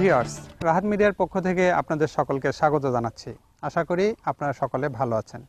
Viewers Rahat মিডিয়ার পক্ষ থেকে আপনাদের সকলকে স্বাগত জানাচ্ছি। আশা করি আপনারা সকলে ভালো আছেন।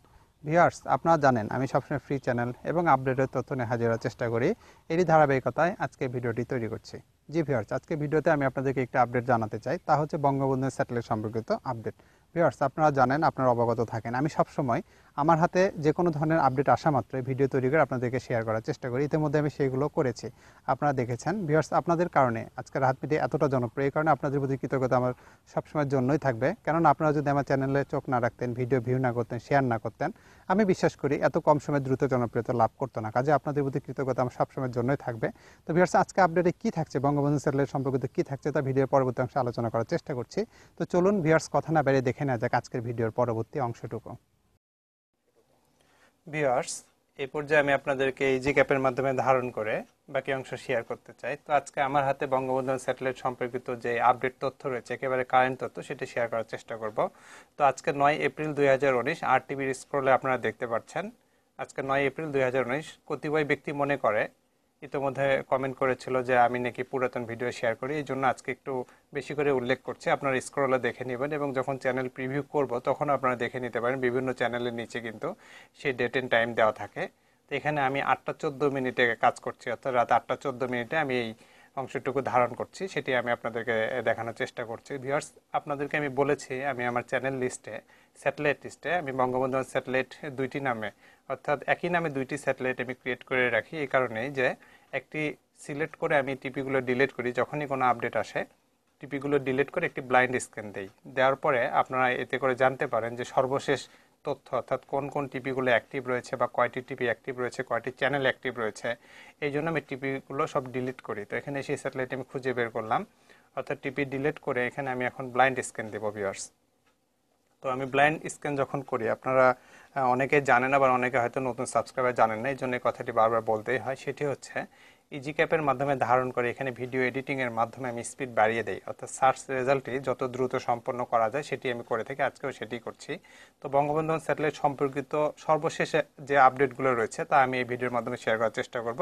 ভিউয়ার্স আপনারা জানেন, আমি সবসময় ফ্রি চ্যানেল এবং আপডেটের তথ্য নিয়ে হাজিরার চেষ্টা করি। এরই ধারাবাহিকতায় আজকে ভিডিওটি তৈরি করছি। জি ভিউয়ার্স আজকে ভিডিওতে আমি আপনাদেরকে একটা আপডেট জানাতে চাই। তা হচ্ছে বঙ্গবন্ধু স্যাটেলাইট সম্পর্কিত আপডেট ভিউয়ার্স আপনারা জানেন, আপনারা অবগত থাকেন। আমি সবসময় আমার হাতে যে কোনো ধরনের আপডেট আসা মাত্রই ভিডিও তৈরি করে আপনাদেরকে শেয়ার করার চেষ্টা করি। ইতিমধ্যে আমি সেইগুলো করেছি। আপনারা দেখেছেন ভিউয়ার্স আপনাদের কারণে আজকে রাহাত মিডিয়া এতটা জনপ্রিয়, এই কারণে আপনাদের প্রতি কৃতজ্ঞতা আমার সবসময়ের জন্যই থাকবে। কেননা আপনারা যদি আমার চ্যানেলে চোখ না রাখতেন ভিডিও ভিউ না করতেন শেয়ার না করতেন, আমি বিশ্বাস করি এত কম সময়ে দ্রুত জনপ্রিয়তা লাভ করতো না। কাজে আপনাদের প্রতি কৃতজ্ঞতা আমার সবসময়ের জন্যই থাকবে। তো ভিউয়ার্স আজকে আপডেটে কি থাকছে, বঙ্গবন্ধু স্যাটেলাইট সম্পর্কিত কি থাকছে, তা ভিডিওর পরবর্তী অংশে আলোচনা করার চেষ্টা করছি। তো চলুন ভিউয়ার্স কথা না বেরিয়ে দেখে নেওয়া যাক আজকের ভিডিওর পরবর্তী অংশটুকু। ভিউয়ার্স, এই পর্যায়ে আমি আপনাদেরকে ইজি ক্যাপের মাধ্যমে ধারণ করে বাকি অংশ শেয়ার করতে চাই। তো আজকে আমার হাতে বঙ্গবন্ধু স্যাটেলাইট সম্পর্কিত যে আপডেট তথ্য রয়েছে, একেবারে কারেন্ট তথ্য, সেটা শেয়ার করার চেষ্টা করব। তো আজকে নয় এপ্রিল দুই হাজার উনিশ আর টিভির স্ক্রলে আপনারা দেখতে পাচ্ছেন। আজকে নয় এপ্রিল দুই হাজার উনিশ, কতিপয় ব্যক্তি মনে করে ইতিমধ্যে কমেন্ট করেছিল যে, আমি নাকি পুরাতন ভিডিও শেয়ার করি। এই জন্য আজকে একটু বেশি করে উল্লেখ করছি। আপনারা স্ক্রলে দেখে নেবেন এবং যখন চ্যানেল প্রিভিউ করব, তখন আপনারা দেখে নিতে পারেন বিভিন্ন চ্যানেলের নিচে কিন্তু সেই ডেট অ্যান্ড টাইম দেওয়া থাকে। তো এখানে আমি আটটা চোদ্দ মিনিটে কাজ করছি, অর্থাৎ রাত আটটা চোদ্দ মিনিটে আমি এই অংশটুকু ধারণ করছি, সেটি আমি আপনাদেরকে দেখানোর চেষ্টা করছি। ভিউয়ার্স, আপনাদেরকে আমি বলেছি, আমি আমার চ্যানেল লিস্টে, স্যাটেলাইট লিস্টে, আমি বঙ্গবন্ধু স্যাটেলাইট দুইটি নামে, অর্থাৎ একই নামে দুইটি স্যাটেলাইট আমি ক্রিয়েট করে রাখি, এই কারণেই যে একটি সিলেক্ট করে আমি টিপিগুলো ডিলিট করি, যখনই কোনো আপডেট আসে, টিপিগুলো ডিলিট করে একটি ব্লাইন্ড স্ক্যান দেই। দেওয়ার পরে আপনারা এতে করে জানতে পারেন যে সর্বশেষ তথ্য অর্থাৎ কোন কোন টিপিগুলো অ্যাক্টিভ রয়েছে বা কয়টি টিপি অ্যাক্টিভ রয়েছে, কয়টি চ্যানেল অ্যাক্টিভ রয়েছে, এই জন্য আমি টিপিগুলো সব ডিলিট করি। তো এখানে সেই স্যাটেলাইট আমি খুঁজে বের করলাম। অর্থাৎ টিপি ডিলিট করে এখানে আমি এখন ব্লাইন্ড স্ক্যান দেবো ভিউয়ার্স তো আমি ব্লাইন্ড স্ক্যান যখন করি, আপনারা অনেকে জানেন আবার অনেকে হয়তো নতুন সাবস্ক্রাইবার জানেন না, এই জন্য কথাটি বারবার বলতেই হয়। সেটি হচ্ছে ইজি ক্যাপের মাধ্যমে ধারণ করে, এখানে ভিডিও এডিটিংয়ের মাধ্যমে আমি স্পিড বাড়িয়ে দেই। অর্থাৎ সার্চ রেজাল্টটি যত দ্রুত সম্পন্ন করা যায়, সেটি আমি করে থাকি। আজকেও সেটি করছি। তো বঙ্গবন্ধু স্যাটেলাইট সম্পর্কিত সর্বশেষ যে আপডেটগুলো রয়েছে, তা আমি এই ভিডিওর মাধ্যমে শেয়ার করার চেষ্টা করব।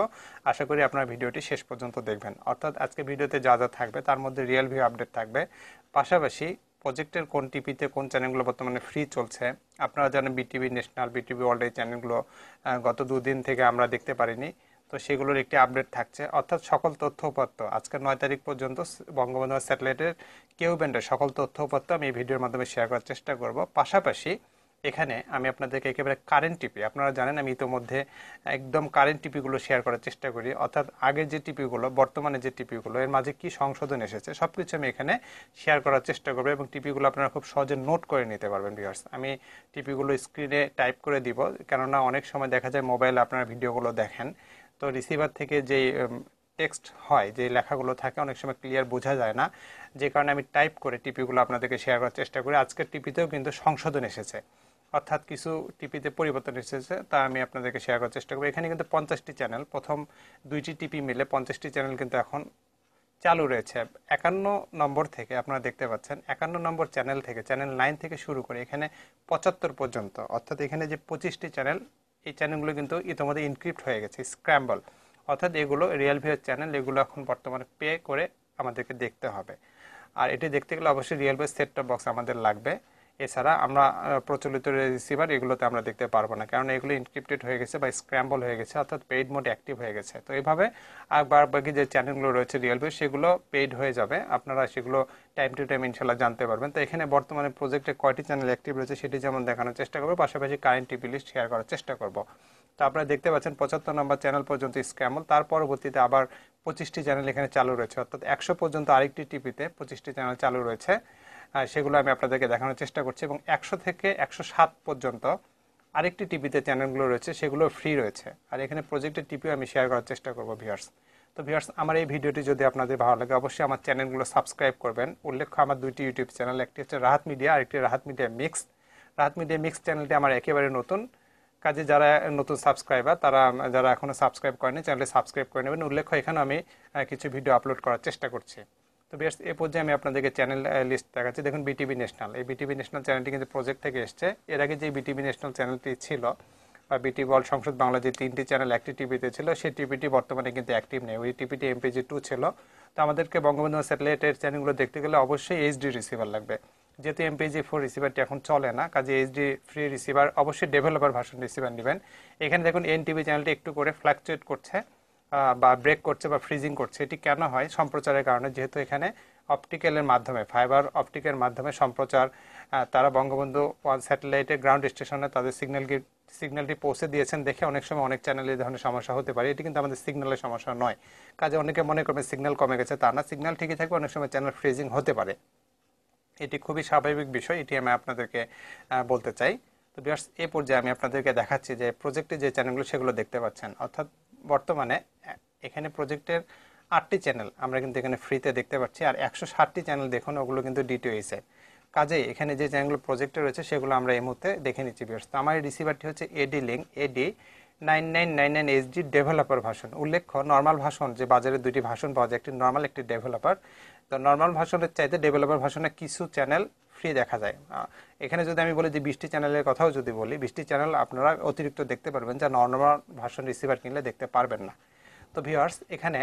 আশা করি আপনার ভিডিওটি শেষ পর্যন্ত দেখবেন। অর্থাৎ আজকে ভিডিওতে যা যা থাকবে, তার মধ্যে রিয়েল ভিউ আপডেট থাকবে। পাশাপাশি প্রজেক্টের কোন টিভিতে কোন চ্যানেলগুলো বর্তমানে ফ্রি চলছে, আপনারা জানেন বিটিভি ন্যাশনাল বিটিভি ওয়ার্ল্ড এই চ্যানেলগুলো গত দুদিন থেকে আমরা দেখতে পারিনি। তো সেগুলোর একটি আপডেট থাকছে। অর্থাৎ সকল তথ্য উপাত্ত আজকের নয় তারিখ পর্যন্ত বঙ্গবন্ধু স্যাটেলাইটের কেউ ব্যান্ডের সকল তথ্য উপাত্ত আমি এই ভিডিওর মাধ্যমে শেয়ার করার চেষ্টা করব। পাশাপাশি এখানে আমি আপনাদেরকে একেবারে কারেন্ট টিপি আপনারা জানেন আমি ইতোমধ্যে একদম কারেন্ট টিপিগুলো শেয়ার করার চেষ্টা করি। অর্থাৎ আগের যে টিপিগুলো বর্তমানে যে টিপিগুলো এর মাঝে কি সংশোধন এসেছে সব কিছু আমি এখানে শেয়ার করার চেষ্টা করব এবং টিপিগুলো আপনারা খুব সহজে নোট করে নিতে পারবেন ভিউয়ার্স আমি টিপিগুলো স্ক্রিনে টাইপ করে দিব, কেননা অনেক সময় দেখা যায় মোবাইলে আপনারা ভিডিওগুলো দেখেন। তো রিসিভার থেকে যেই টেক্সট হয়, যে লেখাগুলো থাকে, অনেক সময় ক্লিয়ার বোঝা যায় না। যে কারণে আমি টাইপ করে টিপিগুলো আপনাদেরকে শেয়ার করার চেষ্টা করি। আজকের টিপিতেও কিন্তু সংশোধন এসেছে। অর্থাৎ কিছু টিপিতে পরিবর্তন এসেছে, তা আমি আপনাদেরকে শেয়ার করার চেষ্টা করব। এখানে কিন্তু পঞ্চাশটি চ্যানেল প্রথম দুইটি টিপি মিলে পঞ্চাশটি চ্যানেল কিন্তু এখন চালু রয়েছে। একান্ন নম্বর থেকে আপনারা দেখতে পাচ্ছেন, একান্ন নম্বর চ্যানেল থেকে চ্যানেল নাইন থেকে শুরু করে এখানে পঁচাত্তর পর্যন্ত, অর্থাৎ এখানে যে পঁচিশটি চ্যানেল এই চ্যানেলগুলো কিন্তু ইতিমধ্যে ইনক্রিপ্ট হয়ে গেছে স্ক্র্যাম্বল অর্থাৎ এগুলো রিয়েল ভিউর চ্যানেল এগুলো এখন বর্তমানে পে করে আমাদেরকে দেখতে হবে। আর এটি দেখতে গেলে অবশ্যই real view set top box আমাদের লাগবে। এছাড়া আমরা প্রচলিত রিসিভার এগুলোতে আমরা দেখতে পারব না। কারণ এগুলো ইনক্রিপ্টেড হয়ে গেছে বা স্ক্র্যাম্বল হয়ে গেছে, অর্থাৎ পেইড মোড অ্যাক্টিভ হয়ে গেছে। তো এইভাবে আর বাকি যে চ্যানেলগুলো রয়েছে রিয়েল ভিউ সেগুলো পেইড হয়ে যাবে। আপনারা সেগুলো টাইম টু টাইম ইনশাল্লাহ জানতে পারবেন। তো এখানে বর্তমানে প্রজেক্টে কয়টি চ্যানেল অ্যাক্টিভ রয়েছে সেটি যেমন দেখানোর চেষ্টা করব, পাশাপাশি কারেন্ট টিভি লিস্ট শেয়ার করার চেষ্টা করব। তো আপনারা দেখতে পাচ্ছেন পঁচাত্তর নম্বর চ্যানেল পর্যন্ত স্ক্যামল তার পরবর্তীতে আবার পঁচিশটি চ্যানেল এখানে চালু রয়েছে। অর্থাৎ একশো পর্যন্ত আরেকটি টিভিতে পঁচিশটি চ্যানেল চালু রয়েছে। সেগুলো আমি আপনাদেরকে দেখানোর চেষ্টা করছি এবং একশো থেকে একশো সাত পর্যন্ত আরেকটি টিভিতে চ্যানেলগুলো রয়েছে, সেগুলো ফ্রি রয়েছে। আর এখানে প্রজেক্টের টিপিও আমি শেয়ার করার চেষ্টা করব ভিউয়ার্স তো ভিউয়ার্স আমার এই ভিডিওটি যদি আপনাদের ভালো লাগে, অবশ্যই আমার চ্যানেলগুলো সাবস্ক্রাইব করবেন। উল্লেখ্য, আমার দুইটি ইউটিউব চ্যানেল একটি হচ্ছে রাহাত মিডিয়া আরেকটি Rahat media mix Rahat media mix চ্যানেলটি আমার একেবারে নতুন। কাজে যারা নতুন সাবস্ক্রাইবার তারা, যারা এখনও সাবস্ক্রাইব করেনি চ্যানেলে সাবস্ক্রাইব করে নেবেন। উল্লেখ্য এখানে আমি কিছু ভিডিও আপলোড করার চেষ্টা করছি। তো বেশ, এ পর্যায়ে আমি আপনাদেরকে চ্যানেল লিস্ট দেখাচ্ছি। দেখুন বিটিভি ন্যাশনাল এই বিটিভি ন্যাশনাল চ্যানেলটি কিন্তু প্রজেক্ট থেকে এসছে। এর আগে যে বিটিভি ন্যাশনাল চ্যানেলটি ছিল, বা বিটি ওয়ার্ল্ড সংসদ বাংলা যে তিনটি চ্যানেল একটি টিভিতে ছিল, সেই টিভিটি বর্তমানে কিন্তু অ্যাক্টিভ নেই। ওই টিভিটি এমপিজি টু ছিল। তো আমাদেরকে বঙ্গবন্ধু স্যাটেলাইটের চ্যানেলগুলো দেখতে গেলে অবশ্যই এইচডি রিসিভার লাগবে। যেহেতু এমপিজি ফোর রিসিভারটি এখন চলে না, কাজে এইচডি ফ্রি রিসিভার অবশ্যই ডেভেলপার ভার্সন রিসিভার নেবেন। এখানে দেখুন এনটিভি চ্যানেলটি একটু করে ফ্ল্যাকচুয়েট করছে। বা ব্রেক করছে বা ফ্রিজিং করছে, এটি কেন হয়? সম্প্রচারের কারণে, যেহেতু এখানে অপটিক্যালের মাধ্যমে ফাইবার অপটিকের মাধ্যমে সম্প্রচার তারা বঙ্গবন্ধু ওয়ান স্যাটেলাইটের গ্রাউন্ড স্টেশনে তাদের সিগন্যাল সিগন্যালটি পৌঁছে দিয়েছেন দেখে অনেক সময় অনেক চ্যানেলে এই ধরনের সমস্যা হতে পারে। এটি কিন্তু আমাদের সিগন্যালের সমস্যা নয়। কাজে অনেকে মনে করবে সিগন্যাল কমে গেছে, তা না। সিগন্যাল ঠিকই থাকবে, অনেক সময় চ্যানেল ফ্রিজিং হতে পারে। এটি খুবই স্বাভাবিক বিষয়, এটি আমি আপনাদেরকে বলতে চাই। তো বিয়ার্স এ পর্যায়ে আমি আপনাদেরকে দেখাচ্ছি যে প্রজেক্টে যে চ্যানেলগুলো সেগুলো দেখতে পাচ্ছেন। অর্থাৎ বর্তমানে, এখানে প্রজেক্টের আটটি চ্যানেল আমরা কিন্তু এখানে ফ্রিতে দেখতে পাচ্ছি, আর একশো ষাটটি চ্যানেল দেখুন, ওগুলো কিন্তু ডিটিওএস কাজেই এখানে যে চ্যানেলগুলো প্রজেক্টে রয়েছে, সেগুলো আমরা এই মুহূর্তে দেখে নিচ্ছি বিয়ার্স তো আমার রিসিভারটি হচ্ছে AD link AD nine nine nine nine HD developer version. উল্লেখ্য নর্মাল ভাষণ, যে বাজারে দুটি ভাষণ পাওয়া যায়, একটি নর্মাল একটি ডেভেলপার। তো নর্মাল ভাষণের চাইতে ডেভেলপার ভাষণে কিছু চ্যানেল ফ্রি দেখা যায়। এখানে যদি আমি বলি যে বৃষ্টি চ্যানেলের কথাও যদি বলি বৃষ্টি চ্যানেল আপনারা অতিরিক্ত দেখতে পারবেন, যা নর্মাল ভাষণ রিসিভার কিনলে দেখতে পারবেন না। তো ভিউয়ার্স এখানে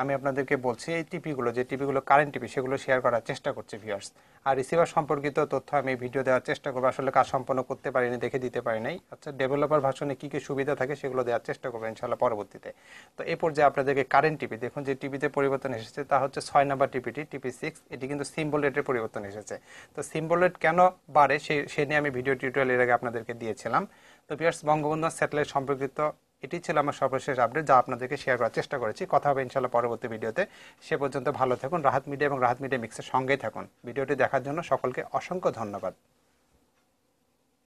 আমি আপনাদেরকে বলছি, এই টিপিগুলো, যে টিপিগুলো কারেন্ট টিপি, সেগুলো শেয়ার করার চেষ্টা করছি ভিউয়ার্স আর রিসিভার সম্পর্কিত তথ্য আমি ভিডিও দেওয়ার চেষ্টা করব। আসলে কাজ সম্পন্ন করতে পারিনি, দেখে দিতে পারি নাই। আচ্ছা ডেভেলপার ভাষণে কী কী সুবিধা থাকে সেগুলো দেওয়ার চেষ্টা করব ইনশাল্লাহ পরবর্তীতে। তো এই পর্যায়ে আপনাদেরকে কারেন্ট টিপি, দেখুন যে টিপিতে পরিবর্তন এসেছে, তা হচ্ছে ছয় নাম্বার টিপিটি, টিপি সিক্স এটি কিন্তু সিম্বল রেটের পরিবর্তন এসেছে। তো সিম্বল রেট কেন বাড়ে সে সে নিয়ে আমি ভিডিও টিউটোরিয়াল এর আগে আপনাদেরকে দিয়েছিলাম। তো পিয়ার্স বঙ্গবন্ধু স্যাটেলাইট সম্পর্কিত এটি ছিল আমার সর্বশেষ আপডেট যা আপনাদেরকে শেয়ার করার চেষ্টা করেছি। কথা হবে ইনশাল্লাহ পরবর্তী ভিডিওতে। সে পর্যন্ত ভালো থাকুন রাহাত মিডিয়া এবং রাহাত মিডিয়া মিক্সের সঙ্গেই থাকুন। ভিডিওটি দেখার জন্য সকলকে অসংখ্য ধন্যবাদ।